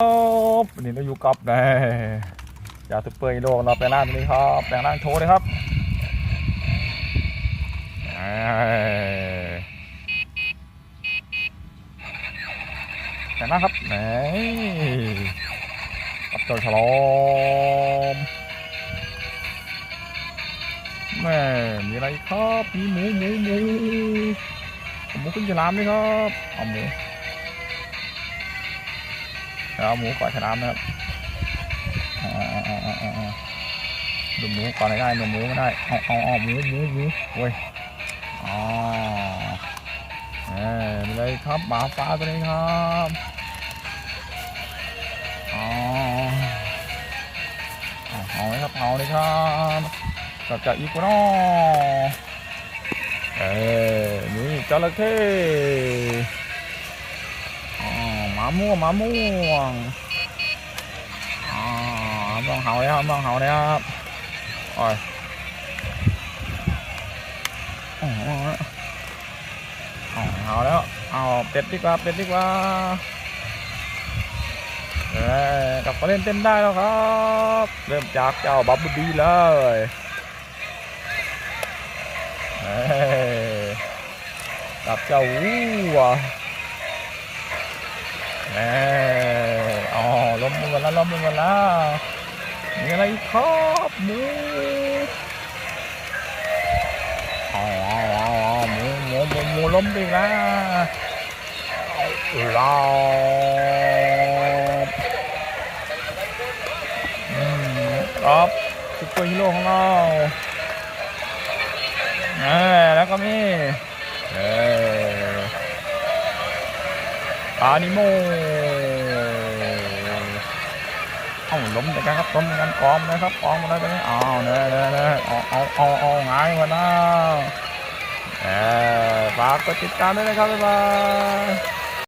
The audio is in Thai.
ับวันนี้เราอยู่กับแน่ยาซุปเปอร์ฮีโร่เราแปลงร่างตัวนี้ครับแปลงร่างโชว์เลยครับแปลงร่างครับไหนกับเจ้าฉลอมแม่มีอะไรครับมีหมูหมูหมูหมูขึ้นฉลามเลยครับเอาหมู เอาหมูก่อนฉลามนะครับอ๋ออ๋ออ๋ออ๋ออ๋อดูหมูก่อนได้ดูหมูไม่ได้เอาเอาเอาหมูหมูหมูโอ้ยอ๋อเออมีอะไรครับหมาฟ้าตัวนี้ครับอ๋อเอาเลยครับเอาเลยครับจับจับอีกคนอ้อเอ้ยนี่จระเข้ มาม่วงมาม่วงอ๋อมองเห่าเลยครับมองเห่าเลยครับโอ้ยอ๋ออ๋อเห่าแล้วเอาเป็ดดีกว่าเป็ดดีกว่าเอ้ยกลับมาเล่นเต้นได้แล้วครับ เริ่มจากเจ้าบับบี้เลยเอ้ยกับเจ้าวัว แหมอ๋อล้มลงกันแล้วล้มลงกันแล้วมีอะไรครับหมูอ๋ออ๋ออ๋อหมูหมูหมูหมูล้มไปแล้วรอบอืมครับซุปเปอร์ฮีโร่ของเราเออแล้วก็มีเออ อานิโมเอ้าล้มจากกันครับล้มกันกองนะครับกองมาแล้วตอนนี้อ้าวเนี่ยเนี่ยเนี่ยเอาเอาเอาเอาหงายมาแล้วเออฝากกดติดตามด้วยนะครับบ๊ายบาย